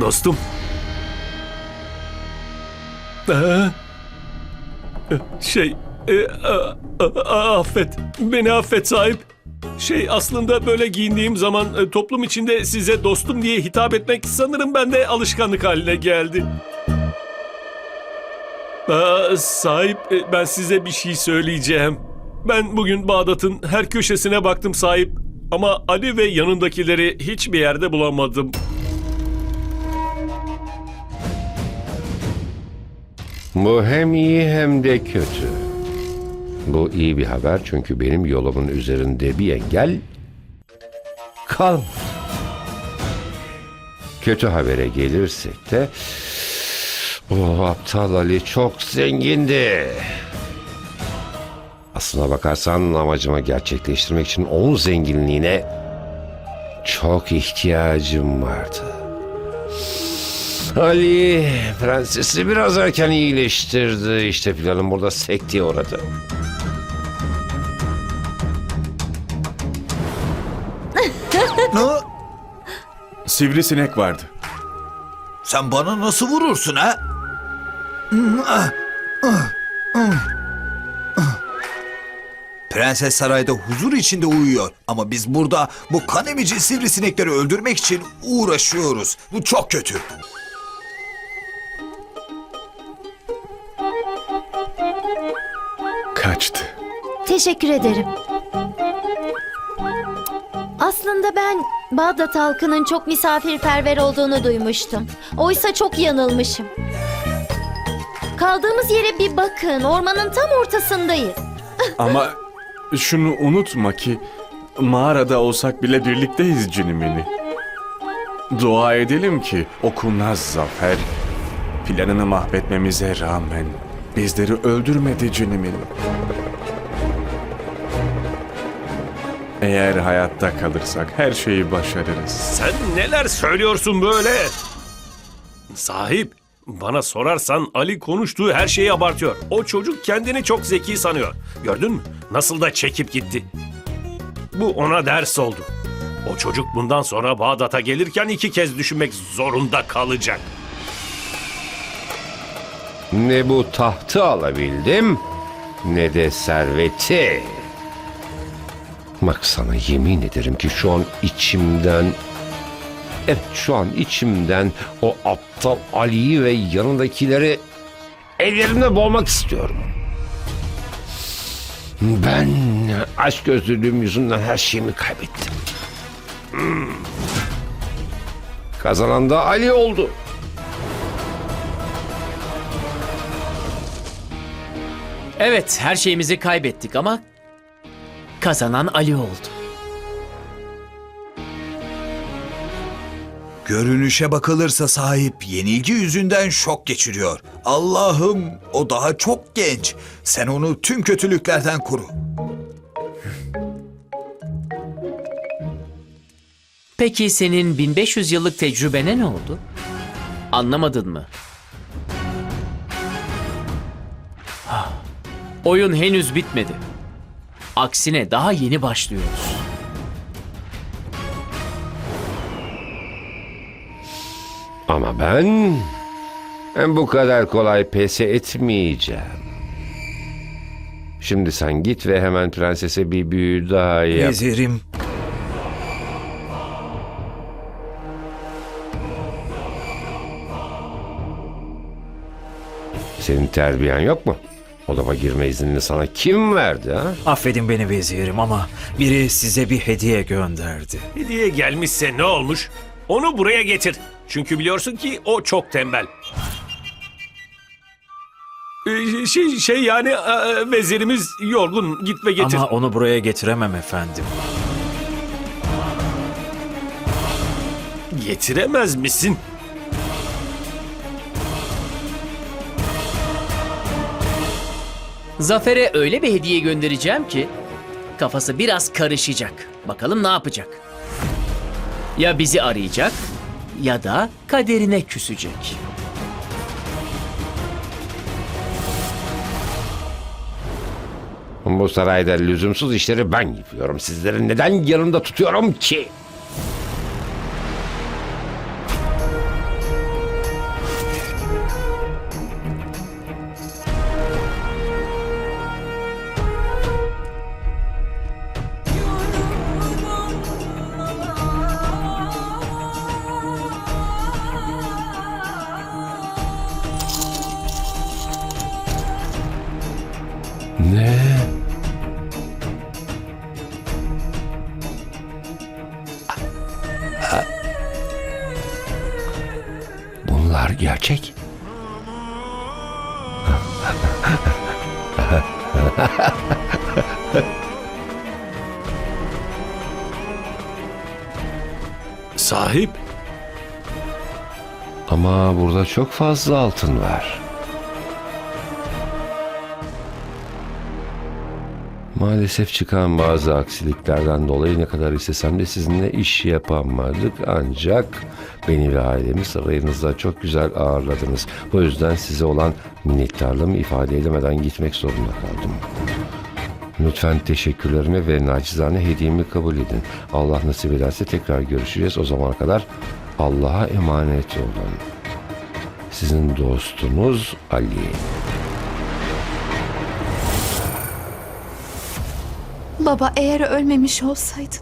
Dostum. Ee, şey, e, a- a- affet. Beni affet sahip. Şey aslında böyle giyindiğim zaman e, toplum içinde size dostum diye hitap etmek sanırım bende alışkanlık haline geldi. Aa, sahip e, ben size bir şey söyleyeceğim. Ben bugün Bağdat'ın her köşesine baktım sahip. Ama Ali ve yanındakileri hiçbir yerde bulamadım. Bu hem iyi hem de kötü. Bu iyi bir haber çünkü benim yolumun üzerinde bir engel kalmadı. Kötü habere gelirsek de o aptal Ali çok zengindi. Aslına bakarsan amacımı gerçekleştirmek için onun zenginliğine çok ihtiyacım vardı. Ali prensesi biraz erken iyileştirdi. İşte planım burada sekteye uğradı. Ne? Sivrisinek vardı. Sen bana nasıl vurursun ha? Prenses sarayda huzur içinde uyuyor. Ama biz burada bu kan emici sivrisinekleri öldürmek için uğraşıyoruz. Bu çok kötü. Kaçtı. Teşekkür ederim. Aslında ben Bağdat halkının çok misafirperver olduğunu duymuştum. Oysa çok yanılmışım. Kaldığımız yere bir bakın. Ormanın tam ortasındayız. Ama şunu unutma ki mağarada olsak bile birlikteyiz Cinimini. Dua edelim ki o kurnaz zafer planını mahvetmemize rağmen bizleri öldürmedi Cinimini. Eğer hayatta kalırsak her şeyi başarırız. Sen neler söylüyorsun böyle? Sahip, bana sorarsan Ali konuştuğu her şeyi abartıyor. O çocuk kendini çok zeki sanıyor. Gördün mü? Nasıl da çekip gitti. Bu ona ders oldu. O çocuk bundan sonra Bağdat'a gelirken iki kez düşünmek zorunda kalacak. Ne bu tahtı alabildim ne de serveti. Bak sana yemin ederim ki şu an içimden Evet şu an içimden o aptal Ali'yi ve yanındakileri ellerimle boğmak istiyorum. Ben aşk gözlülüğüm yüzünden her şeyimi kaybettim. Hmm. Kazanan da Ali oldu. Evet, her şeyimizi kaybettik ama kazanan Ali oldu. Görünüşe bakılırsa sahip yenilgi yüzünden şok geçiriyor. Allah'ım o daha çok genç. Sen onu tüm kötülüklerden koru. Peki senin 1500 yıllık tecrübene ne oldu? Anlamadın mı? Ah, Oyun henüz bitmedi. Aksine daha yeni başlıyoruz. Ama ben, ben bu kadar kolay pes etmeyeceğim. Şimdi sen git ve hemen prensese bir büyü daha yap. Vezirim. Senin terbiyen yok mu? Odama girme iznini sana kim verdi ha? Affedin beni vezirim ama biri size bir hediye gönderdi. Hediye gelmişse ne olmuş? Onu buraya getir. Çünkü biliyorsun ki o çok tembel. Ee, Şey, şey yani e, vezirimiz yorgun git ve getir. Ama onu buraya getiremem efendim. Getiremez misin? Zafer'e öyle bir hediye göndereceğim ki kafası biraz karışacak. Bakalım ne yapacak? Ya bizi arayacak ya da kaderine küsecek. Bu sarayda lüzumsuz işleri ben yapıyorum. Sizleri neden yanımda tutuyorum ki? Ne? Bunlar gerçek. Sahip, Ama burada çok fazla altın var. Maalesef çıkan bazı aksiliklerden dolayı ne kadar istesem de sizinle iş yapamadık ancak beni ve ailemi sarayınızda çok güzel ağırladınız. Bu yüzden size olan minnettarlığımı ifade edemeden gitmek zorunda kaldım. Lütfen teşekkürlerimi ve naçizane hediyemi kabul edin. Allah nasip ederse tekrar görüşeceğiz. O zamana kadar Allah'a emanet olun. Sizin dostunuz Ali. Baba eğer ölmemiş olsaydın.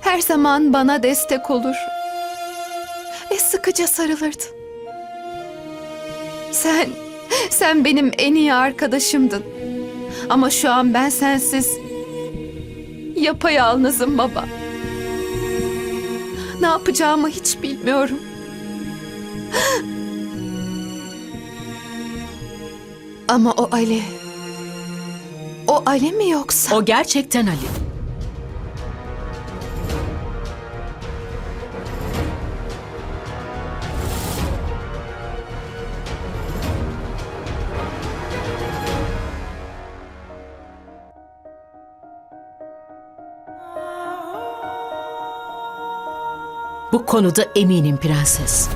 Her zaman bana destek olur. Ve sıkıca sarılırdın. Sen, sen benim en iyi arkadaşımdın. Ama şu an ben sensiz yapayalnızım baba. Ne yapacağımı hiç bilmiyorum. Ama o Ali... O Ali mi yoksa? O gerçekten Ali. Bu konuda eminim prenses.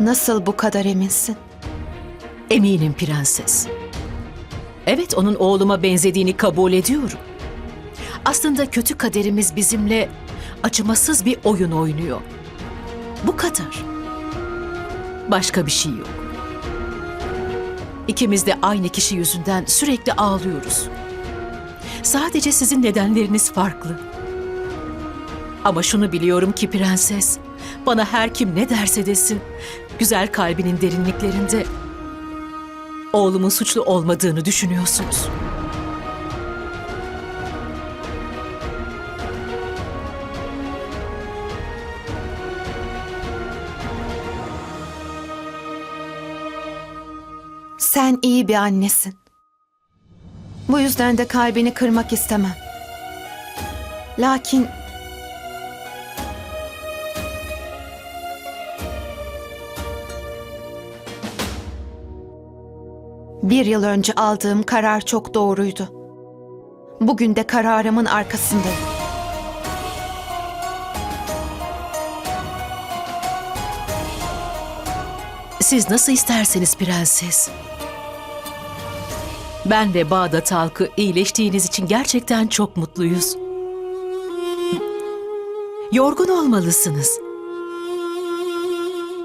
Nasıl bu kadar eminsin? Eminim prenses. Evet onun oğluma benzediğini kabul ediyorum. Aslında kötü kaderimiz bizimle acımasız bir oyun oynuyor. Bu kadar. Başka bir şey yok. İkimiz de aynı kişi yüzünden sürekli ağlıyoruz. Sadece sizin nedenleriniz farklı. Ama şunu biliyorum ki prenses, bana her kim ne derse desin, güzel kalbinin derinliklerinde oğlumun suçlu olmadığını düşünüyorsunuz. Sen iyi bir annesin. Bu yüzden de kalbini kırmak istemem. Lakin Bir yıl önce aldığım karar çok doğruydu. Bugün de kararımın arkasındayım. Siz nasıl isterseniz prenses. Ben ve Bağdat halkı iyileştiğiniz için gerçekten çok mutluyuz. Yorgun olmalısınız.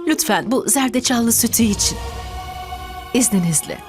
Lütfen bu zerdeçallı sütü için. İzninizle.